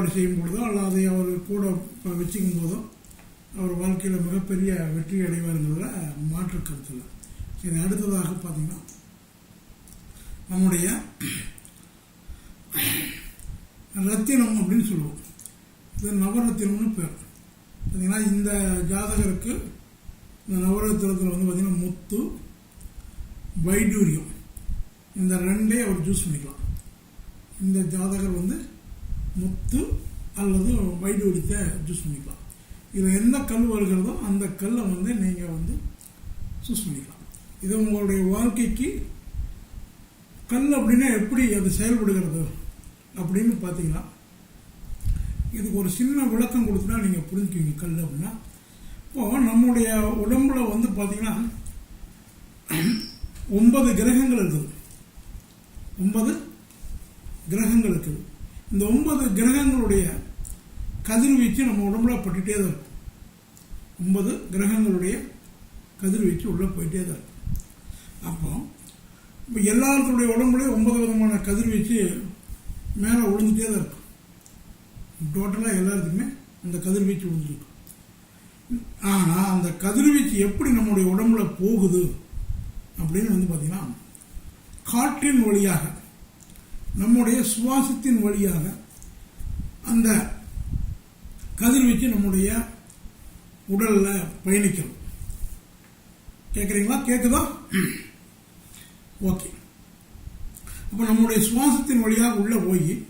வழிபாடு செய்யும் பொழுதோ அல்லது அதை அவர் கூட வச்சுக்கும் போதோ அவர் வாழ்க்கையில் மிகப்பெரிய வெற்றி அடைவாருங்கிறதுல மாற்று கருத்து இல்லை. சரி அடுத்ததாக பார்த்தீங்கன்னா நம்முடைய ரத்தினம் அப்படின்னு சொல்லுவோம். இது நவரத்தினம்னு பேர். பார்த்தீங்கன்னா இந்த ஜாதகருக்கு இந்த நவரத்தினத்தில் வந்து பார்த்தீங்கன்னா முத்து வைடூரியம். இந்த ரெண்டே அவர் சூஸ் பண்ணிக்கலாம். இந்த ஜாதகர் வந்து முத்து அல்லது வைடூரியத்தை சூஸ் பண்ணிக்கலாம். இதில் எந்த கல் வருகிறதோ அந்த கல்லை வந்து நீங்கள் வந்து சூஸ் பண்ணிக்கலாம். இது உங்களுடைய வாழ்க்கைக்கு கல் அப்படின்னா எப்படி அது செயல்படுகிறது அப்படின்னு பார்த்தீங்கன்னா இதுக்கு ஒரு சின்ன விளக்கம் கொடுத்துனா நீங்கள் புரிஞ்சுக்குவீங்க கல் அப்படின்னா. இப்போ நம்முடைய உடம்புல வந்து பார்த்தீங்கன்னா ஒன்பது கிரகங்கள் இருக்குது. ஒன்பது கிரகங்கள் இருக்குது. இந்த ஒன்பது கிரகங்களுடைய கதிர்வீச்சு நம்ம உடம்புல பட்டுகிட்டே தான் இருக்கும். ஒன்பது கிரகங்களுடைய கதிர்வீச்சு உள்ளே போயிட்டே தான் இருக்கும். அப்போ இப்போ எல்லாத்துடைய உடம்புலேயும் ஒன்பது விதமான கதிர்வீச்சு மேலே விழுந்துட்டே தான் இருக்கும். டோட்டலாக எல்லாத்துக்குமே அந்த கதிர்வீச்சு விழுந்துருக்கும் ஆனால் அந்த கதிர்வீச்சு எப்படி நம்முடைய உடம்புல போகுது அப்படின்னு வந்து பார்த்தீங்கன்னா காற்றின் வழியாக நம்முடைய சுவாசத்தின் வழியாக அந்த கதிர்வீச்சு நம்முடைய உடலில் பயணிக்கணும் கேட்குறீங்களா கேட்குதா ஓகே அப்போ நம்முடைய சுவாசத்தின் வழியாக உள்ளே போய்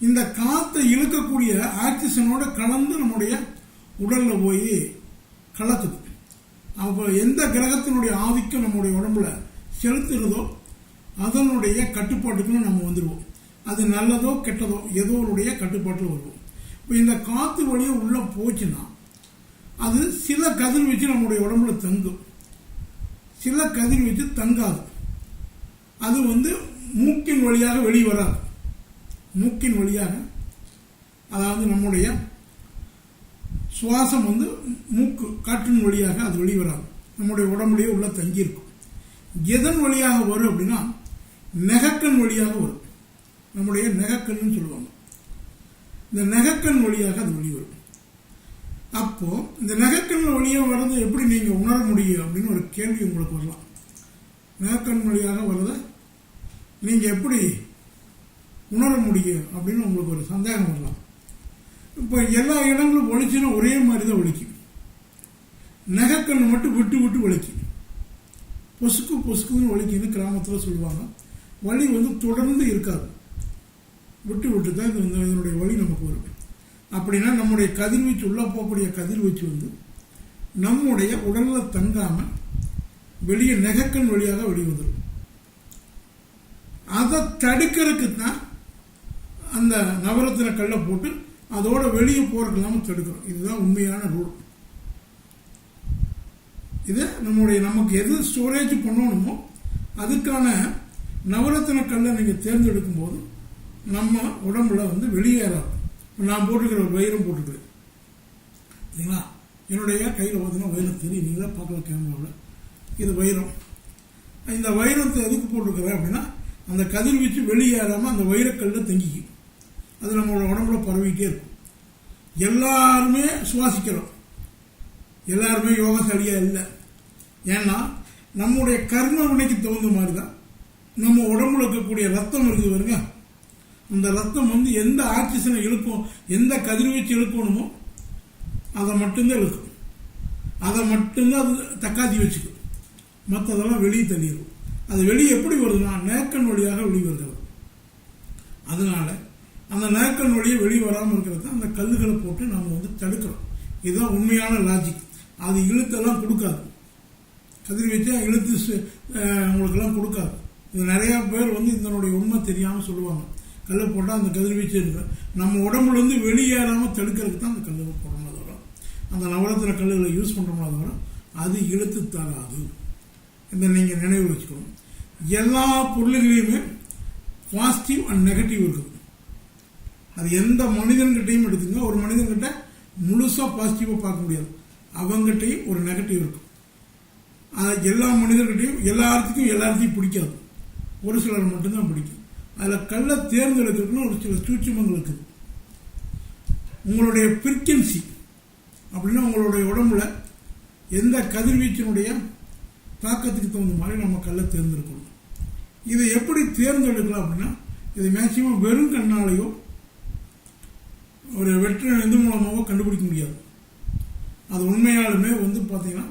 இந்த காற்றை இழுக்கக்கூடிய ஆக்சிஜனோடு கலந்து நம்முடைய உடலில் போய் கலக்குது. அப்போ எந்த கிரகத்தினுடைய ஆதிக்கம் நம்முடைய உடம்புல செலுத்துகிறதோ அதனுடைய கட்டுப்பாட்டுக்குள்ள நம்ம வந்துடுவோம் அது நல்லதோ கெட்டதோ ஏதோடைய கட்டுப்பாட்டில் வருவோம். இப்போ இந்த காற்று வழியாக உள்ளே போச்சுன்னா அது சில கதிர்வீச்சு நம்முடைய உடம்புல தங்கும். சில கதிர்வீச்சு தங்காது. அது வந்து மூக்கின் வழியாக வெளியே வராது. மூக்கின் வழியாக அதாவது நம்முடைய சுவாசம் வந்து மூக்கு காற்றின் வழியாக அது வெளிவராது நம்முடைய உடம்புலேயே உள்ள தங்கியிருக்கும். எதன் வழியாக வரும் அப்படின்னா நெகக்கண் வழியாக வரும். நம்முடைய நெகக்கண்ணுன்னு சொல்லுவாங்க. இந்த நெகக்கண் வழியாக அது வெளிவரும் அப்போ இந்த நெகக்கண் வழியாக வர்றது எப்படி நீங்க உணர முடியும் அப்படின்னு ஒரு கேள்வி உங்களுக்கு வரலாம். நெகக்கண் வழியாக வர்றதை நீங்க எப்படி உணர முடியும் அப்படின்னு உங்களுக்கு ஒரு சந்தேகம் வரலாம். இப்போ எல்லா இடங்களும் ஒழிச்சுன்னா ஒரே மாதிரி தான் ஒழிக்கும் நெகக்கண்ணு மட்டும் விட்டு விட்டு ஒழிக்கும் பொசுக்கு பொசுக்குன்னு ஒழிக்குன்னு கிராமத்தில் சொல்லுவாங்க. வலி வந்து தொடர்ந்து இருக்காது. விட்டு விட்டு தான் இந்த இதனுடைய வழி நமக்கு வரும். அப்படின்னா நம்முடைய கதிர்வீச்சு உள்ளே போகக்கூடிய கதிர்வீச்சு வந்து நம்முடைய உடலில் தங்காமல் வெளியே நெகக்கண் வழியாக வெளிவந்துடும் அதை தடுக்கிறதுக்கு தான் அந்த நவரத்தின கல்லை போட்டு அதோட வெளியே போறதுக்கு இல்லாமல் தடுக்கிறோம். இதுதான் உண்மையான ரூல் இதை நம்முடைய நமக்கு எது ஸ்டோரேஜ் பண்ணணுமோ அதுக்கான நவரத்தின கல்லை நீங்கள் தேர்ந்தெடுக்கும் போது நம்ம உடம்புல வந்து வெளியேறாது. இப்போ நான் போட்டுக்கிற வயிறும் வைரம் போட்டுக்கிறேன் சரிங்களா என்னுடைய கையில் பார்த்தீங்கன்னா வைரம் தெரியும். நீங்களே பார்க்கலாம் கேமராவில். இது வைரம். இந்த வைரத்தை எதுக்கு போட்டிருக்கிறேன் அப்படின்னா அந்த கதிர்வீச்சு வெளியேறாமல் அந்த வைரக்கல்ல தங்கிக்கும். அது நம்மளோட உடம்புல பரவிக்கிட்டே இருக்கும். எல்லாருமே சுவாசிக்கிறோம். எல்லாருமே யோகசாலியாக இல்லை. ஏன்னா நம்முடைய கர்ம வினைக்கு தகுந்த மாதிரி தான் நம்ம உடம்புல இருக்கக்கூடிய ரத்தம் இருக்குது பாருங்க. அந்த ரத்தம் வந்து எந்த ஆக்சிஜனை இழுக்கும் எந்த கதிர்வீச்சு இழுக்கணுமோ அதை மட்டும்தான் இழுக்கும். அதை மட்டும்தான் அது தக்காத்தி வச்சுக்கும். மற்றதெல்லாம் வெளியே தள்ளிடும் அது வெளியே எப்படி வருதுன்னா நேக்கன் வழியாக வெளியே வருகிறது. அதனால அந்த நேக்கன் வழியை வெளியே வராமல் இருக்கிறது அந்த கல்லுகளை போட்டு நம்ம வந்து தடுக்கிறோம். இதுதான் உண்மையான லாஜிக் அது இழுத்தெல்லாம் கொடுக்காது. கதிர்வீச்சா இழுத்து உங்களுக்கெல்லாம் கொடுக்காது. இது நிறைய பேர் வந்து இதனுடைய உண்மை தெரியாமல் சொல்லுவாங்க. கல்லை போட்டால் அந்த கதிர்வீச்சு இருக்கு. நம்ம உடம்புலேருந்து வெளியேறாமல் தடுக்கிறதுக்கு தான் அந்த கல்லு போடணும் தவிர அந்த நவரத்தின கல்லுகளை யூஸ் பண்ணுறோம்னா தவிர அது இழுத்து தராது. இதை நீங்கள் நினைவு வச்சுக்கணும். எல்லா பொருள்களையுமே பாசிட்டிவ் அண்ட் நெகட்டிவ் இருக்குது. அது எந்த மனிதன்கிட்டையும் எடுத்துங்க. ஒரு மனிதன்கிட்ட முழுசாக பாசிட்டிவாக பார்க்க முடியாது. அவங்ககிட்டையும் ஒரு நெகட்டிவ் இருக்கும். அது எல்லா மனிதர்கிட்டையும் எல்லாத்துக்கும் எல்லாத்தையும் பிடிக்காது. ஒரு சிலர் மட்டும்தான் பிடிக்கும். அதில் கல்லை தேர்ந்தெடுக்கிறதுக்குன்னு ஒரு சில சூட்சமங்கள் இருக்குது உங்களுடைய ஃப்ரீக்வன்சி அப்படின்னா உங்களுடைய உடம்புல எந்த கதிர்வீச்சினுடைய தாக்கத்துக்கு தகுந்த மாதிரி நம்ம கல்லை தேர்ந்தெடுக்கணும். இதை எப்படி தேர்ந்தெடுக்கலாம் அப்படின்னா இது மேக்சிமம் வெறும் கண்ணாலேயோ ஒரு வெற்று எந்த மூலமாகவோ கண்டுபிடிக்க முடியாது. அது உண்மையாலுமே வந்து பார்த்தீங்கன்னா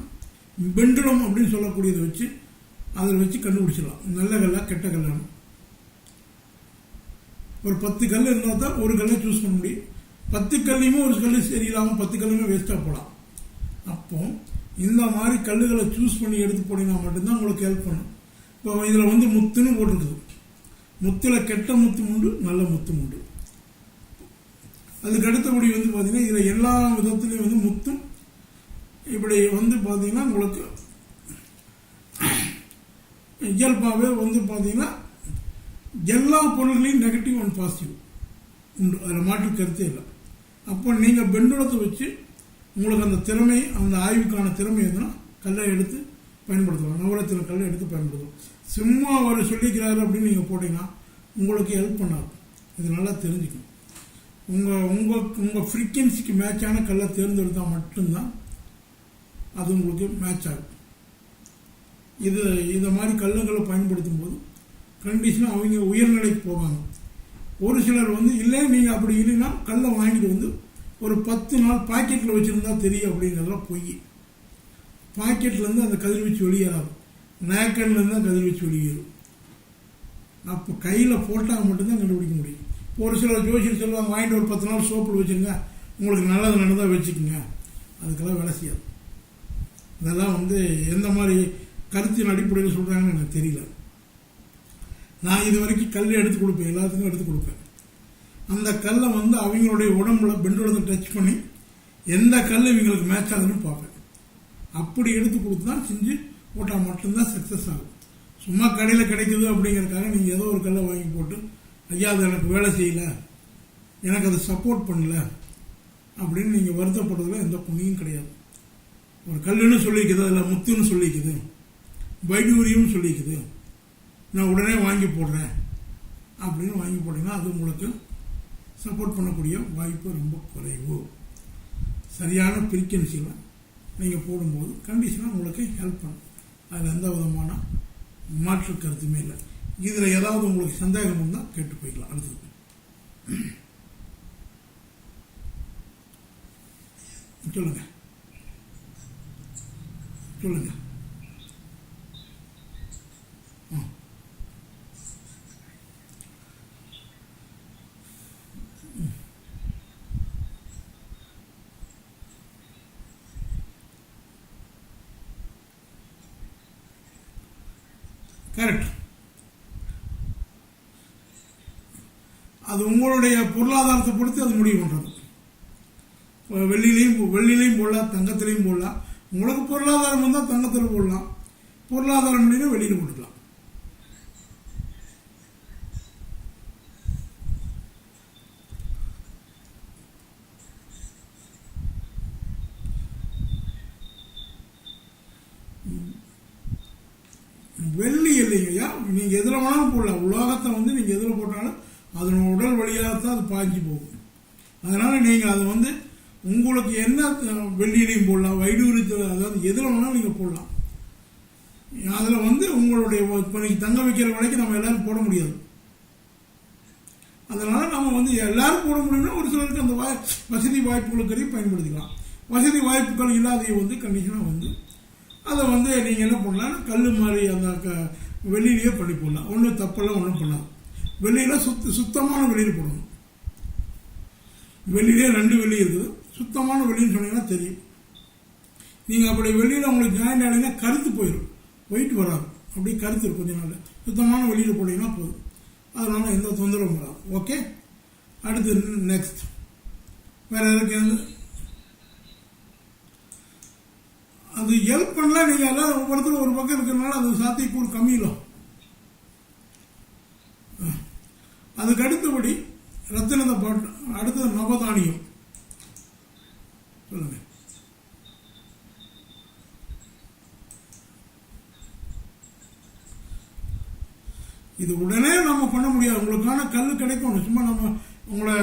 பெண்டுலம் அப்படின்னு சொல்லக்கூடியதை வச்சு அதில் வச்சு கண்டுபிடிச்சிடலாம். நல்ல கல்லா கெட்ட கல்லான்னு. ஒரு பத்து கல் இருந்தால் தான் ஒரு கல்லை சூஸ் பண்ண முடியும். பத்து கல்லையுமே ஒரு கல் சரியில்லாமல் பத்து கல்லுமே வேஸ்ட்டாக போகலாம். அப்போ இந்த மாதிரி கல்லுகளை சூஸ் பண்ணி எடுத்து போனீங்கன்னா மட்டும்தான் உங்களுக்கு ஹெல்ப் பண்ணும். இப்போ இதில் வந்து முத்துன்னு போட்டிருக்குது. முத்தில் கெட்ட முத்து உண்டு நல்ல முத்து உண்டு. அதுக்கு அடுத்தபடி வந்து பார்த்தீங்கன்னா இதில் எல்லா விதத்துலேயும் வந்து முத்தும் இப்படி வந்து பார்த்தீங்கன்னா உங்களுக்கு இயல்பாகவே வந்து பார்த்தீங்கன்னா எல்லா பொருள்களையும் நெகட்டிவ் அண்ட் பாசிட்டிவ் உண்டு. அதில் மாற்று கருத்தே இல்லை. அப்போ நீங்கள் பெண்டுலத்தை வச்சு உங்களுக்கு அந்த திறமை அந்த ஆய்வுக்கான திறமை எதுனா கல்லை எடுத்து பயன்படுத்தலாம். நவரத்தின கல்லை எடுத்து பயன்படுத்தலாம். சும்மா அவர் சொல்லிக்கிறாரு அப்படின்னு நீங்கள் போட்டீங்கன்னா உங்களுக்கு ஹெல்ப் பண்ணாது. இது நல்லா தெரிஞ்சுக்கணும். உங்கள் உங்கள் உங்கள் ஃப்ரீக்வன்சிக்கு மேட்சான கல்லை தேர்ந்தெடுத்தால் மட்டும்தான் அது உங்களுக்கு மேட்ச் ஆகும். இது இதை மாதிரி கல்லுங்களை பயன்படுத்தும் போது கண்டிஷனாக அவங்க உயர்நிலைக்கு போவாங்க. ஒரு சிலர் வந்து இல்லை நீங்கள் அப்படி இல்லைன்னா கல்லை வாங்கிட்டு வந்து ஒரு பத்து நாள் பாக்கெட்டில் வச்சுருந்தா தெரியும் அப்படிங்கிறதெல்லாம் பொய். பாக்கெட்லேருந்து அந்த கதிர்வீச்சு வெளியேறாது. நேக்கன்லேருந்து தான் கதிர்வீச்சு வெளியேறும். அப்போ கையில் போட்டால் மட்டும்தான் கண்டுபிடிக்க முடியும். ஒரு சிலர் ஜோசியர் சொல்லுவாங்க வாங்கிட்டு ஒரு பத்து நாள் சோப்பில் வச்சுருங்க உங்களுக்கு நல்லது நல்லதாக வச்சுக்கோங்க. அதுக்கெல்லாம் வேலை செய்யாது. இதெல்லாம் வந்து எந்த மாதிரி கருத்தின் அடிப்படையில் சொல்கிறாங்கன்னு எனக்கு தெரியல. நான் இது வரைக்கும் கல் எடுத்து கொடுப்பேன் எல்லாத்துக்கும் எடுத்து கொடுப்பேன். அந்த கல்லை வந்து அவங்களுடைய உடம்புல பெண்டோட டச் பண்ணி எந்த கல் இவங்களுக்கு மேட்ச் ஆகுதுன்னு பார்ப்பேன். அப்படி எடுத்து கொடுத்து தான் செஞ்சு போட்டால் மட்டும்தான் சக்ஸஸ் ஆகும். சும்மா கடையில் கிடைக்குது அப்படிங்கிறக்காக நீங்கள் ஏதோ ஒரு கல்லை வாங்கி போட்டு ஐயா அது எனக்கு வேலை செய்யலை. எனக்கு அதை சப்போர்ட் பண்ணல. அப்படின்னு நீங்கள் வருத்தப்படுறதுல எந்த புண்ணியும் கிடையாது. ஒரு கல்லுன்னு சொல்லிக்குது அதில் முத்துன்னு சொல்லிக்குது வைடூரியம்னு சொல்லிக்குது. நான் உடனே வாங்கி போடுறேன். அப்படின்னு வாங்கி போட்டீங்கன்னா அது உங்களுக்கு சப்போர்ட் பண்ணக்கூடிய வாய்ப்பு ரொம்ப குறைவு. சரியான ஃப்ரீக்வன்சியில் நீங்கள் போடும்போது கண்டிஷனாக உங்களுக்கு ஹெல்ப் பண்ணும். அதில் எந்த விதமான மாற்று கருத்துமே இல்லை. இதில் ஏதாவது உங்களுக்கு சந்தேகம் இருந்தால் கேட்டு போய்க்கலாம். அடுத்தது. சொல்லுங்கள் சொல்லுங்கள் கரெக்ட் அது உங்களுடைய பொருளாதாரத்தை பொறுத்து அது முடிவு பண்ணுறது வெள்ளிலையும் வெள்ளிலையும் போடலாம் தங்கத்திலையும் போடலாம். உங்களுக்கு பொருளாதாரம் வந்தால் தங்கத்தில் போடலாம். பொருளாதாரம் இல்லைன்னா வெளியில் போட்டுக்கலாம். வெள்ளி இல்லைங்கய்யா நீங்க எதுல வேணாலும் போடலாம். உலோகத்தை வந்து நீங்க எதுல போட்டாலும் அதனோட உடல் வழியாக தான் அது பாய்ஞ்சி போகும். அதனால நீங்க அதை வந்து உங்களுக்கு என்ன வெள்ளியிலையும் போடலாம். வைடூரியத்தில் அதாவது எதுல வேணாலும் நீங்க போடலாம். அதில் வந்து உங்களுடைய இப்போ நீங்கள் தங்க வைக்கிற விலைக்கு நம்ம எல்லாரும் போட முடியாது. அதனால நம்ம வந்து எல்லாரும் போட முடியும்னா ஒரு சிலருக்கு அந்த வாய் வசதி வாய்ப்புகளுக்கு பயன்படுத்திக்கலாம். வசதி வாய்ப்புகள் இல்லாதவை வந்து கண்டிஷனாக வந்து அதை வந்து நீங்கள் என்ன பண்ணலாம்? கல் மாதிரி அந்த க வெளியிலேயே பண்ணி போடலாம். ஒன்றும் தப்பெல்லாம் ஒன்றும் பண்ணலாம். வெளியில் சுத்த சுத்தமான வெளியில் போடணும். வெளியிலே ரெண்டு வெளி இருக்குது. சுத்தமான வெளின்னு சொன்னீங்கன்னா தெரியும். நீங்கள் அப்படி வெளியில் உங்களுக்கு ஜாயின் ஆனீங்கன்னா கருத்து போயிடும். ஒயிட் வராது. அப்படியே கருத்து இருக்கும் கொஞ்ச நாள் சுத்தமான வெளியில் போனீங்கன்னா போதும். அதனால எந்த தொந்தரவும் வராது. ஓகே அடுத்து நெக்ஸ்ட் வேறு எதுக்கு எந்த அது ஹெல்ப் பண்ணல நீங்க எல்லாம் ஒவ்வொருத்தரும் ஒரு பக்கம் இருக்கிறதுனால அது சாத்தியக்கூறு கம்மியிலும் அதுக்கு அடுத்தபடி ரத்தினத பாட்டு அடுத்தது நவதானியம். சொல்லுங்க. இது உடனே நம்ம பண்ண முடியாது. உங்களுக்கான கல் கிடைக்கும். சும்மா நம்ம உங்களை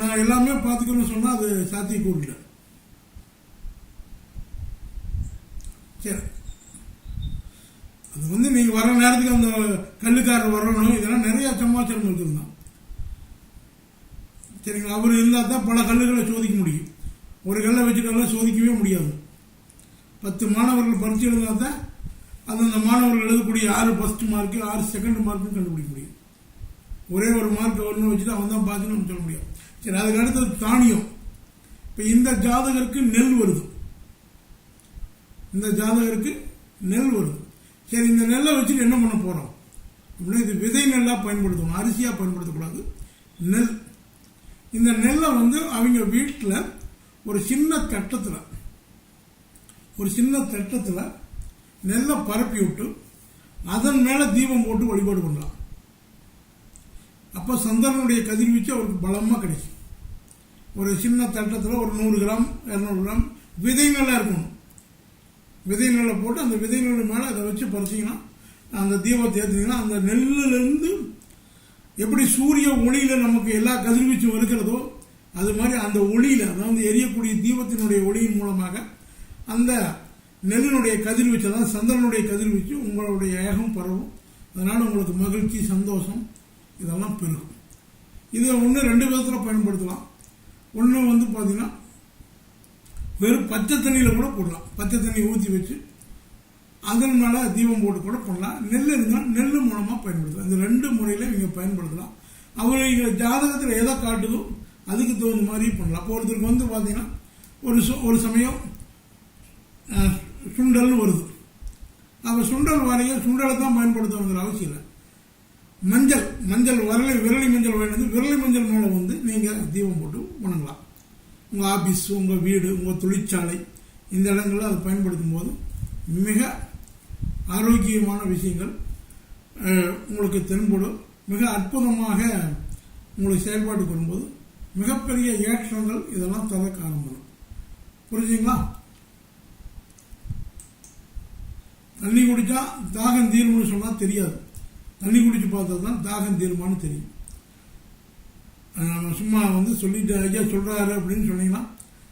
நான் எல்லாமே பார்த்துக்கணும்னு சொன்னால் அது சாத்தியக்கூறு இல்லை சரி அது வந்து நீங்கள் வர நேரத்துக்கு அந்த நெல்லுக்காரர் வரணும் இதெல்லாம் நிறைய சமாச்சாரம் இருக்குதுதான் சரிங்களா? அவர் இருந்தால் தான் பல கல்லுகளை சோதிக்க முடியும். ஒரு கல்லை வச்சுட்டாலும் சோதிக்கவே முடியாது. பத்து மாணவர்கள் பரிச்சு எழுந்தால் தான் அந்தந்த அந்த மாணவர்கள் எழுதக்கூடிய ஆறு ஃபர்ஸ்ட் மார்க்கு ஆறு செகண்ட் மார்க்குன்னு கண்டுபிடிக்க முடியும். ஒரே ஒரு மார்க் ஒன்று வச்சுட்டு அவன் தான் பார்த்துன்னு சொல்ல முடியும். சரி அதுக்கு அடுத்தது தானியம். இப்போ இந்த ஜாதகருக்கு நெல் வருது. இந்த ஜாதகருக்கு நெல் வருது. சரி இந்த நெல்லை வச்சுட்டு என்ன பண்ண போகிறோம் அப்படின்னா இது விதை நெல்லாக பயன்படுத்தணும். அரிசியாக பயன்படுத்தக்கூடாது. நெல். இந்த நெல்லை வந்து அவங்க வீட்டில் ஒரு சின்ன தட்டத்தில் ஒரு சின்ன தட்டத்தில் நெல்லை பரப்பி விட்டு அதன் மேலே தீபம் போட்டு வழிபாடு பண்ணலாம். அப்போ சந்திரனுடைய கதிர்வீச்சு அவருக்கு பலமாக கிடைக்கும். ஒரு சின்ன தட்டத்தில் ஒரு நூறு கிராம் இரநூறு கிராம் விதை நெல்லாக இருக்கணும். விதை நெல்லை போட்டு அந்த விதை நெல் மேலே அதை வச்சு பறிச்சிங்கன்னா அந்த தீபத்தை ஏற்றுனீங்கன்னா அந்த நெல்லிலிருந்து எப்படி சூரிய ஒளியில் நமக்கு எல்லா கதிர்வீச்சும் இருக்கிறதோ அது மாதிரி அந்த ஒளியில் அதாவது எரியக்கூடிய தீபத்தினுடைய ஒளியின் மூலமாக அந்த நெல்லினுடைய கதிர்வீச்சு அதாவது சந்திரனுடைய கதிர்வீச்சு உங்களுடைய ஏகம் பரவும். அதனால் உங்களுக்கு மகிழ்ச்சி சந்தோஷம் இதெல்லாம் பெருகும். இதை ஒன்று ரெண்டு விதத்தில் பயன்படுத்தலாம். ஒன்று வந்து பார்த்தீங்கன்னா வெறும் பச்சை தண்ணியில் கூட போடலாம். பச்சை தண்ணி ஊற்றி வச்சு அதன் மேலே தீபம் போட்டு கூட பண்ணலாம் நெல் இருந்தால் நெல் மூலமாக பயன்படுத்தலாம். இந்த ரெண்டு முறையில் நீங்கள் பயன்படுத்தலாம். அவங்க ஜாதகத்தில் எதை காட்டுதோ அதுக்கு தகுந்த மாதிரி பண்ணலாம். அப்போ ஒருத்தருக்கு வந்து பார்த்தீங்கன்னா ஒரு சு- ஒரு சமயம் சுண்டல்னு வருது. அப்போ சுண்டல் வரைய சுண்டலை தான் பயன்படுத்தணுங்கிற அவசியம் இல்லை. மஞ்சள் மஞ்சள் விரலி விரலி மஞ்சள் வேணுது விரலி மஞ்சள் மேலே வந்து நீங்கள் தீபம் போட்டு வணங்கலாம். உங்கள் ஆஃபீஸ் உங்கள் வீடு உங்கள் தொழிற்சாலை இந்த இடங்களில் அதை பயன்படுத்தும் போது மிக ஆரோக்கியமான விஷயங்கள் உங்களுக்கு தென்படும். மிக அற்புதமாக உங்களுக்கு செயல்பாட்டுக்கு வரும்போது மிகப்பெரிய ஏற்றங்கள் இதெல்லாம் தர காரணப்படும் புரிஞ்சுங்களா? தண்ணி குடித்தா தாகம் தீரும்னு சொன்னால் தெரியாது. தண்ணி குடிச்சு பார்த்தா தான் தாகம் தீருமான்னு தெரியும். நம்ம சும்மா வந்து சொல்லிட்டு ஐயா சொல்கிறாரு அப்படின்னு சொன்னீங்கன்னா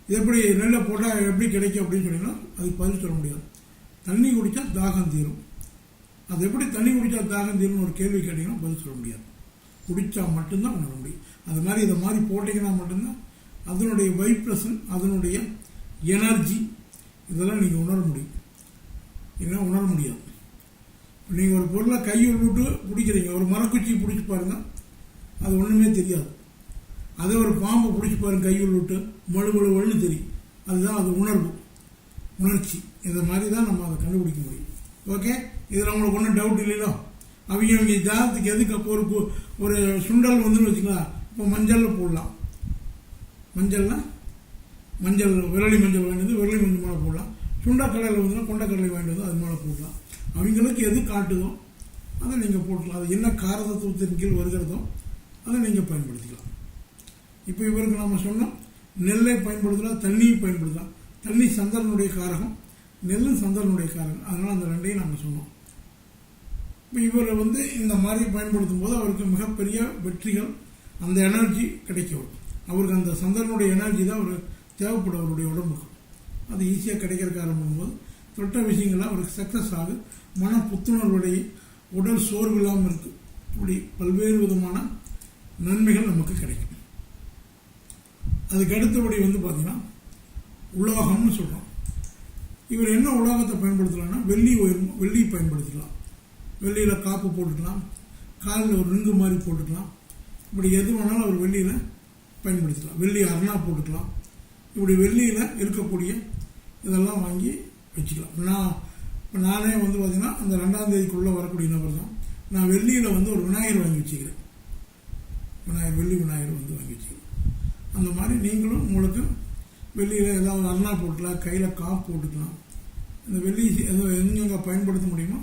இது எப்படி நெல்லை போட்டால் எப்படி கிடைக்கும் அப்படின்னு சொன்னீங்கன்னா அதுக்கு பதில் சொல்ல முடியாது. தண்ணி குடித்தா தாகம் தீரும். அது எப்படி தண்ணி குடித்தால் தாகம் தீரும்னு ஒரு கேள்வி கேட்டீங்கன்னா பதில் சொல்ல முடியாது. குடித்தா மட்டும்தான் உணர முடியும். அது மாதிரி இதை மாதிரி போட்டிங்கன்னா மட்டும்தான் அதனுடைய வைப்ரஷன் அதனுடைய எனர்ஜி இதெல்லாம் நீங்கள் உணர முடியும். இல்லைன்னா உணர முடியாது. நீங்கள் ஒரு பொருளை கையில் விட்டு பிடிக்கிறீங்க ஒரு மரக்குச்சி பிடிச்சி பாருங்க அது ஒன்றுமே தெரியாது. அதே ஒரு பாம்பை பிடிச்சி பாருங்க கையில் விட்டு மழு மழு தெரியும். அதுதான் அது உணர்வு. உணர்ச்சி. இதை மாதிரி தான் நம்ம அதை கண்டுபிடிக்க முடியும். ஓகே இதில் அவங்களுக்கு ஒன்றும் டவுட் இல்லைங்களோ அவங்க அவங்க ஜாதத்துக்கு எதுக்கு அப்போ ஒரு ஒரு சுண்டல் வந்துன்னு வச்சுக்கலாம். இப்போ மஞ்சளில் போடலாம். மஞ்சள்னா? மஞ்சள் விரலி மஞ்சள் வாங்கிட்டு விரலி மஞ்சள் மேலே போடலாம். சுண்டக்கடலை வந்துன்னா கொண்டக்கடலை வாங்கிட்டு வந்து அது மேலே போடலாம். அவங்களுக்கு எது காட்டுதோ அதை நீங்கள் போட்டுக்கலாம். அது என்ன காரதத்துவத்தின் கீழ் வருகிறதோ அதை நீங்கள் பயன்படுத்திக்கலாம். இப்போ இவருக்கு நம்ம சொன்னோம் நெல்லை பயன்படுத்தலாம் தண்ணியை பயன்படுத்தலாம். தண்ணி சந்திரனுடைய காரகம் நெல்லும் சந்திரனுடைய காரகம். அதனால் அந்த ரெண்டையும் நாங்கள் சொன்னோம். இப்போ இவர் வந்து இந்த மாதிரி பயன்படுத்தும் போது அவருக்கு மிகப்பெரிய வெற்றிகள் அந்த எனர்ஜி கிடைக்கும். அவருக்கு அந்த சந்திரனுடைய எனர்ஜி தான் அவர் தேவைப்படும் அவருடைய உடம்புக்கு. அது ஈஸியாக கிடைக்கிறதுக்கு ஆரம்பிக்கும்போது தொட்ட விஷயங்கள்லாம் அவருக்கு சக்ஸஸ் ஆகுது. மன புத்துணர்வுடைய உடல் சோர்வு இல்லாமல் இருக்குது இப்படி பல்வேறு விதமான நன்மைகள் நமக்கு கிடைக்கும். அதுக்கு அடுத்தபடி வந்து பார்த்தீங்கன்னா உலோகம்னு சொல்கிறோம் இவர் என்ன உலோகத்தை பயன்படுத்தலாம்னா வெள்ளி உயர் வெள்ளி பயன்படுத்திக்கலாம் வெள்ளியில் காப்பு போட்டுக்கலாம். காலில் ஒரு ரிங்கு மாதிரி போட்டுக்கலாம். இப்படி எது வேணாலும் அவர் வெள்ளியில் பயன்படுத்தலாம். வெள்ளி அரணா போட்டுக்கலாம். இப்படி வெள்ளியில் இருக்கக்கூடிய இதெல்லாம் வாங்கி வச்சுக்கலாம். நான் இப்போ நானே வந்து பார்த்தீங்கன்னா அந்த ரெண்டாம் தேதிக்குள்ளே வரக்கூடிய நபர் தான். நான் வெள்ளியில் வந்து ஒரு விநாயகர் வாங்கி வச்சுக்கிறேன். விநாயகர் வெள்ளி விநாயகர் வந்து வாங்கி வச்சுக்கிறேன். அந்த மாதிரி நீங்களும் உங்களுக்கு வெள்ளியில் ஏதாவது அருணா போட்டுக்கலாம் கையில் காப்பு போட்டுக்கலாம். இந்த வெள்ளி எதோ எங்கெங்கே பயன்படுத்த முடியுமோ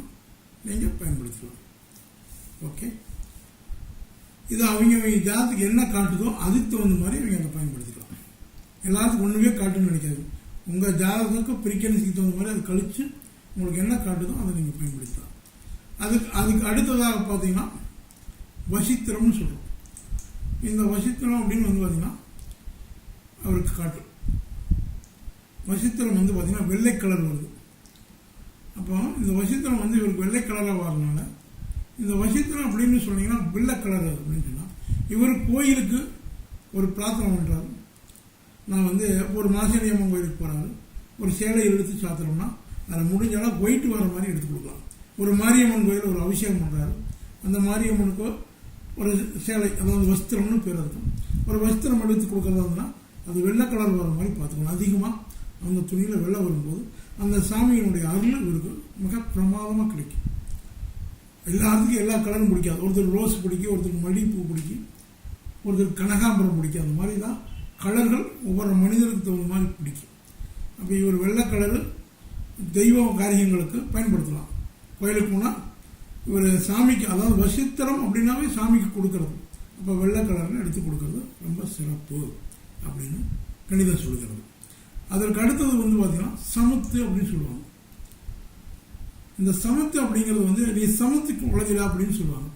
நீங்கள் பயன்படுத்தலாம். ஓகே? இது அவங்க அவங்க ஜாதத்துக்கு என்ன காட்டுதோ அதுக்கு தகுந்த மாதிரி அவங்க அதை பயன்படுத்திக்கலாம். எல்லாத்துக்கும் ஒன்றுமே காட்டுன்னு நினைக்காது உங்கள் ஜாதகத்துக்கு பிரிக்கன்ஸுக்கு தகுந்த மாதிரி அதை கழித்து உங்களுக்கு என்ன காட்டுதோ அதை நீங்கள் பயன்படுத்தலாம். அதுக்கு அதுக்கு அடுத்ததாக பார்த்தீங்கன்னா வசித்திரம்னு சொல்கிறோம் இந்த வசித்திரம் அப்படின்னு வந்து பார்த்தீங்கன்னா அவருக்கு காட்டும். வசித்திரம் வந்து பார்த்திங்கன்னா வெள்ளை கலர் வருது. அப்போ இந்த வசித்திரம் வந்து இவருக்கு வெள்ளை கலராக வரனால இந்த வசித்திரம் அப்படின்னு சொன்னீங்கன்னா வெள்ளை கலர் அப்படின்னு சொன்னால் இவர் கோயிலுக்கு ஒரு பிரார்த்தனை பண்ணுறாரு நான் வந்து ஒரு மாசினி அம்மன் கோயிலுக்கு போகிறாரு ஒரு சேலை எடுத்து சாத்துறோம்னா அதில் முடிஞ்ச அளவு ஒயிட் வர மாதிரி எடுத்து கொடுக்கலாம். ஒரு மாரியம்மன் கோயில் ஒரு அபிஷேகம் பண்ணுறாரு அந்த மாரியம்மனுக்கு ஒரு சேலை அதாவது வஸ்திரம்னு பேர் இருக்கும். ஒரு வஸ்திரம் எடுத்து கொடுக்குறதா இருந்தால் அது வெள்ளை கலர் வர மாதிரி பார்த்துக்கணும். அதிகமாக அந்த துணியில் வெள்ளை வரும்போது அந்த சாமியினுடைய அருள் இவருக்கு மிக பிரமாதமாக கிடைக்கும். எல்லாத்துக்கும் எல்லா கலரும் பிடிக்காது. ஒருத்தர் ரோஸ் பிடிக்கும் ஒருத்தருக்கு மல்லிகைப்பூ பிடிக்கும் ஒருத்தருக்கு கனகாம்பரம் பிடிக்கும். அந்த மாதிரி தான் கலர்கள் ஒவ்வொரு மனிதனுக்கு தகுந்த மாதிரி பிடிக்கும். அப்போ இவர் வெள்ளை கலரு தெய்வ காரியங்களுக்கு பயன்படுத்தலாம். கோயிலுக்கு போனால் இவர் சாமிக்கு அதாவது வசித்திரம் அப்படின்னாவே சாமிக்கு கொடுக்கறது. அப்போ வெள்ளை கலர்னு எடுத்து கொடுக்கறது ரொம்ப சிறப்பு அப்படின்னு கணிதம் சொல்கிறது. அதற்கு அடுத்தது வந்து பார்த்தீங்கன்னா சமத்து அப்படின்னு சொல்லுவாங்க. இந்த சமத்து அப்படிங்கிறது வந்து நீ சமத்துக்கு உழைக்கிறா அப்படின்னு சொல்லுவாங்க.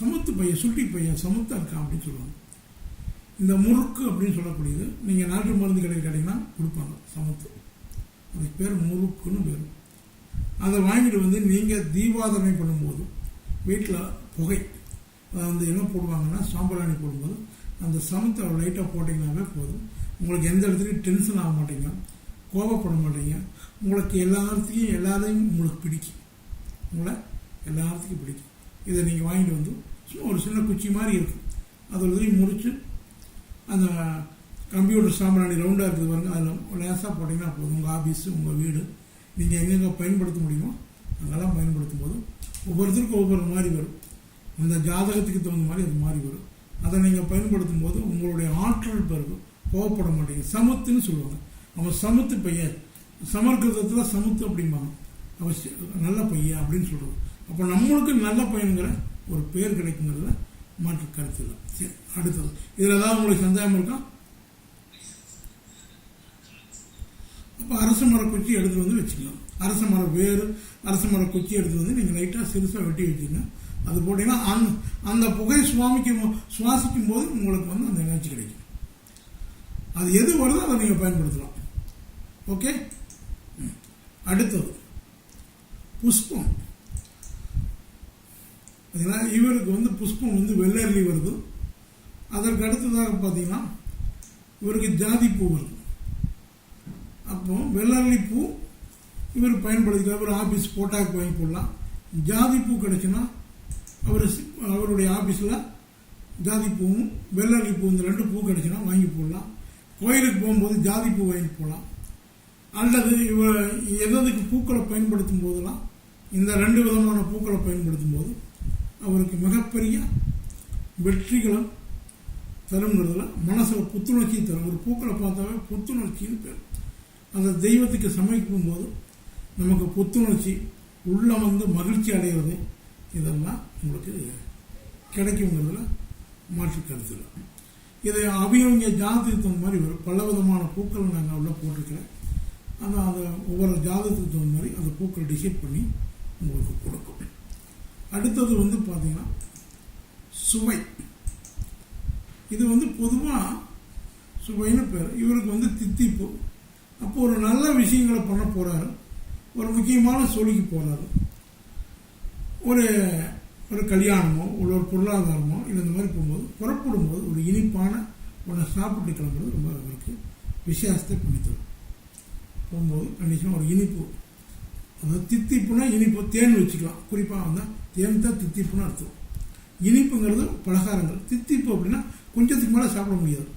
சமத்து பையன் சுட்டி பையன் சமத்தா இருக்கான் அப்படின்னு சொல்லுவாங்க. இந்த முறுக்கு அப்படின்னு சொல்லக்கூடியது நீங்கள் நாட்டு மருந்து கடையில் கேட்டிங்கன்னா கொடுப்பாங்க சமத்து. அதுக்கு பேர் முறுக்குன்னு பேர். அதை வாங்கிட்டு வந்து நீங்கள் தீபாதனை பண்ணும்போது வீட்டில் புகை அதை வந்து என்ன போடுவாங்கன்னா சாம்பலாணி போடும்போது அந்த சமத்தை லைட்டாக போட்டிங்கனாவே போதும். உங்களுக்கு எந்த இடத்துலையும் டென்ஷன் ஆக மாட்டீங்க. கோபப்பட மாட்டீங்க. உங்களுக்கு எல்லாத்துக்கும் எல்லாத்தையும் உங்களுக்கு பிடிக்கும். உங்களை எல்லாத்துக்கும் பிடிக்கும். இதை நீங்கள் வாங்கிட்டு வந்து சும்மா ஒரு சின்ன குச்சி மாதிரி இருக்கும். அதில் முடித்து இதையும் அந்த கம்ப்யூட்டர் சாம்பிராணி ரவுண்டாக இருக்குது பாருங்கள் அதில் லேசாக போட்டிங்கன்னா போதும். உங்கள் ஆஃபீஸு உங்கள் வீடு நீங்கள் எங்கெங்கே பயன்படுத்த முடியுமோ அங்கெல்லாம் பயன்படுத்தும் போது ஒவ்வொருத்தருக்கும் ஒவ்வொரு மாதிரி வரும். அந்த ஜாதகத்துக்கு தகுந்த மாதிரி அது மாதிரி வரும். அதை நீங்கள் பயன்படுத்தும் போது உங்களுடைய ஆற்றல் பெருகும். கோவப்பட மாட்டேங்குது. சமத்துன்னு சொல்லுவாங்க. அவன் சமத்து பையன் சமர்க்கிருதத்தில் சமத்து அப்படிம்பாங்க. அவன் நல்ல பையன் அப்படின்னு சொல்கிறது அப்போ நம்மளுக்கு நல்ல பையனுங்கிற ஒரு பேர் கிடைக்குங்கிறதுல மாற்று கருத்து இல்லை. சரி அடுத்தது. இதில் ஏதாவது உங்களுக்கு சந்தேகம் இருக்கா? அப்போ அரச மர எடுத்து வந்து வச்சுக்கலாம். அரச மர வேறு அரச மர குச்சி எடுத்து வந்து நீங்கள் லைட்டாக சிறுசாக வெட்டி வச்சுங்க அது போட்டிங்கன்னா அந்த அந்த புகை சுவாமிக்கு சுவாசிக்கும் போது உங்களுக்கு வந்து அந்த எனர்ஜி கிடைக்கும். அது எது வருதோ அதை நீங்கள் பயன்படுத்தலாம். ஓகே ம். அடுத்தது புஷ்பம். பார்த்தீங்கன்னா இவருக்கு வந்து புஷ்பம் வந்து வெள்ளரி வருது. அதற்கு அடுத்ததாக பார்த்தீங்கன்னா இவருக்கு ஜாதி பூ வருது. அப்போ வெள்ளரி பூ இவர் பயன்படுத்திக்கலாம். இவர் ஆஃபீஸ் போட்டாக்கு வாங்கி போடலாம். ஜாதி பூ கிடச்சுன்னா அவர் அவருடைய ஆஃபீஸில் ஜாதி பூவும் வெள்ளரி பூ இந்த ரெண்டு பூ கிடச்சுன்னா வாங்கி போடலாம். கோயிலுக்கு போகும்போது ஜாதி பூ வாங்கிட்டு போகலாம். அல்லது இவ எதுக்கு பூக்களை பயன்படுத்தும் போதெல்லாம் இந்த ரெண்டு விதமான பூக்களை பயன்படுத்தும் போது அவருக்கு மிகப்பெரிய வெற்றிகளும் தருங்கிறதுல மனசில் புத்துணர்ச்சியும் தரும். ஒரு பூக்களை பார்த்தாவே புத்துணர்ச்சின்னு பேர். அந்த தெய்வத்துக்கு சமைக்கும் போது நமக்கு புத்துணர்ச்சி உள்ள வந்து மகிழ்ச்சி அடைகிறது இதெல்லாம் உங்களுக்கு கிடைக்குங்கிறதுல மாற்று கருத்து இல்லை இதை அவங்க ஜாதகத்துக்கு தகுந்த மாதிரி வரும் பல விதமான பூக்கள் நாங்கள் உள்ள போட்டிருக்கிறேன். ஆனால் அதை ஒவ்வொரு ஜாதகத்துக்கு தகுந்த மாதிரி அந்த பூக்கள் டிசைட் பண்ணி உங்களுக்கு கொடுக்கும். அடுத்தது வந்து பார்த்தீங்கன்னா சுவை. இது வந்து பொதுவாக சுவைன்னு பேர். இவருக்கு வந்து தித்திப்பு. அப்போ ஒரு நல்ல விஷயங்களை பண்ண போகிறாரு ஒரு முக்கியமான சொல்லிக்கு போகிறாரு ஒரு ஒரு கல்யாணமோ இல்லை ஒரு பொருளாதாரமோ இல்லை இந்த மாதிரி போகும்போது புறப்படும் போது ஒரு இனிப்பான ஒன்று சாப்பிட்டு கிளம்புறது ரொம்ப அவருக்கு விசேஷத்தை பிடித்தது போகும்போது கண்டிஷனாக ஒரு இனிப்பு. அதாவது தித்திப்புனா இனிப்பு தேன் வச்சுக்கலாம். குறிப்பாக வந்தால் தேன் தான் தித்திப்புன்னு அர்த்தம். இனிப்புங்கிறது பலகாரங்கள். தித்திப்பு அப்படின்னா கொஞ்சத்துக்கு மேலே சாப்பிட முடியாது.